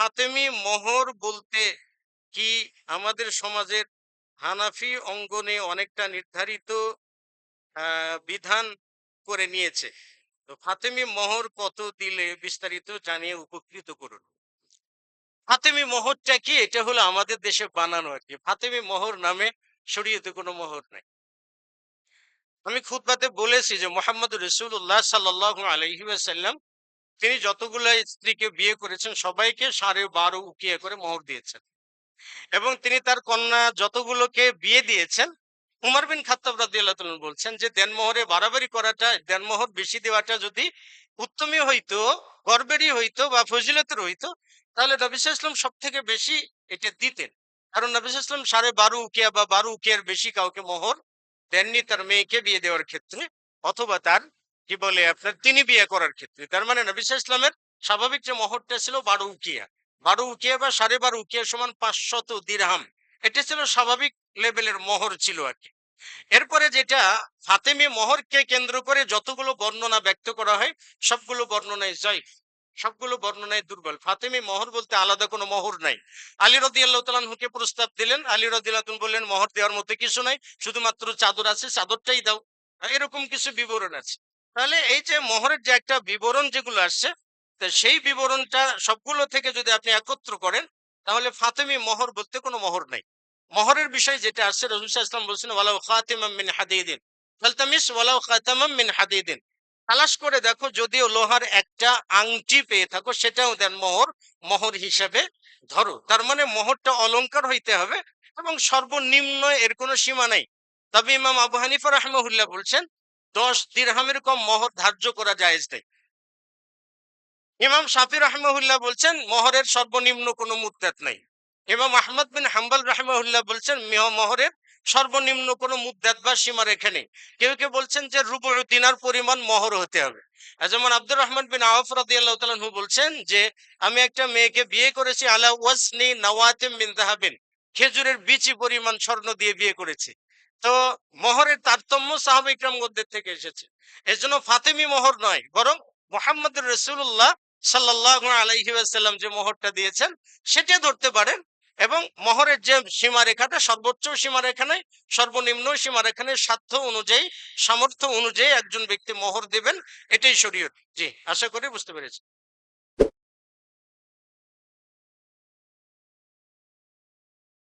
ফাতেমি মোহর বলতে কি আমাদের সমাজের হানাফি অঙ্গনে অনেকটা নির্ধারিত বিধান করে নিয়েছে। তো ফাতেমি মোহর কত দিলে বিস্তারিত জানিয়ে উপকৃত করুন। ফাতেমি মোহরটা কি? এটা হলো আমাদের দেশে বানানো আর কি। ফাতেমি মোহর নামে শরীয়তে কোনো মোহর নাই। আমি খুতবাতে বলেছি যে মোহাম্মদ রসুল্লাহ সাল্লাহ আলহি সাল্লাম তিনি যতগুলো স্ত্রীকে বিয়ে করেছেন, সবাইকে সাড়ে বারো উকিয়া করে মোহর দিয়েছেন। এবং তিনি তার কন্যা যতগুলোকে বিয়ে দিয়েছেন, উমর বিন খাত্তাব রাদিয়াল্লাহু বলছেন যে দেনমোহরে বাড়াবাড়ি করাটা দেনমোহর বেশি দেওয়াটা যদি উত্তমই হইতো, গর্বেরই হইতো বা ফজিলতের হইতো, তাহলে নবী ইসলাম সব থেকে বেশি এটা দিতেন। কারণ নবী ইসলাম সাড়ে বারো উকিয়া বা বারো উকিয়ার বেশি কাউকে মোহর দেননি তার মেয়েকে বিয়ে দেওয়ার ক্ষেত্রে, অথবা তার কি বলে আপনার? তিনি বিয়ে করার ক্ষেত্রে। তার মানে নবী ইসলামের স্বাভাবিক যে মোহরটা ছিল বারো উকিয়া। বারো উকিয়া বা সাড়ে বারো উকিয়া সমান পাঁচশত দিরহাম। এটা ছিল স্বাভাবিক লেভেলের মোহর ছিল আর কি। এরপরে যেটা, ফাতেমি মোহরকে কেন্দ্র করে যতগুলো বর্ণনা ব্যক্ত করা হয়, সবগুলো বর্ণনায় জয় সবগুলো বর্ণনায় দুর্বল। ফাতেমি মোহর বলতে আলাদা কোনো মোহর নাই। আলী রদি আল্লাহ তালুকে প্রস্তাব দিলেন। আলী রদি বললেন, মোহর দেওয়ার মতো কিছু নাই, শুধুমাত্র চাদর আছে, চাদরটাই দাও। এরকম কিছু বিবরণ আছে। তাহলে এই যে মোহরের যে একটা বিবরণ যেগুলো আসছে, তো সেই বিবরণটা সবগুলো থেকে যদি আপনি একত্র করেন, তাহলে ফাতেমি মোহর বলতে কোনো মোহর নাই। মোহরের বিষয় যেটা আসছে, রসুল ইসলাম বলছেন, ওয়ালাউ খাতিমাম মিন হাদিদিন। ফালতামিস, ওয়ালাউ খাতামাম মিন হাদিদিন। তালাশ করে দেখো, যদিও লোহার একটা আংটি পেয়ে থাকো, সেটাও দেন মোহর মোহর হিসাবে ধরো। তার মানে মোহরটা অলংকার হইতে হবে এবং সর্বনিম্ন এর কোনো সীমা নাই। তবে ইমাম আবু হানিফা রাহমাহুল্লাহ বলছেন দশ দিরহামের কম মোহর ধার্য করা জায়েজ নেই। ইমাম শাফি রাহমাহুল্লাহ বলছেন, মোহরের সর্বনিম্ন কোনো মুদ্দাত নাই। ইমাম আহমদ বিন হাম্বল রাহমাহুল্লাহ বলছেন, মিহ- মোহরের সর্বনিম্ন কোনো মুদ্দাত বা সীমা রেখে নেই। কেউ কেউ বলছেন যে রুবু দিনার পরিমাণ মোহর হতে হবে। যেমন আব্দুর রহমান বিন আউফ রাদিয়াল্লাহু বলছেন যে, আমি একটা মেয়েকে বিয়ে করেছি, আলা ওয়াসনি নওয়াতিম মিন যাহাবিন, খেজুরের বিচি পরিমাণ স্বর্ণ দিয়ে বিয়ে করেছি। তো মোহরের তারতম্য সাহাবা ইকরাম মধ্যে থেকে এসেছে। এজন্য ফাতেমি মোহর নয়, বরং মোহাম্মদ রসুল্লাহ সাল্লাহ ওয়াসাল্লাম যে মোহরটা দিয়েছেন, সেটা ধরতে পারেন এবং মোহরের যে সীমারেখাটা, সর্বোচ্চ সীমারেখা নেই সর্বনিম্ন সীমারেখা নেই সাধ্য অনুযায়ী, সামর্থ্য অনুযায়ী একজন ব্যক্তি মোহর দিবেন, এটাই শরীয়ত। জি, আশা করি বুঝতে পেরেছি।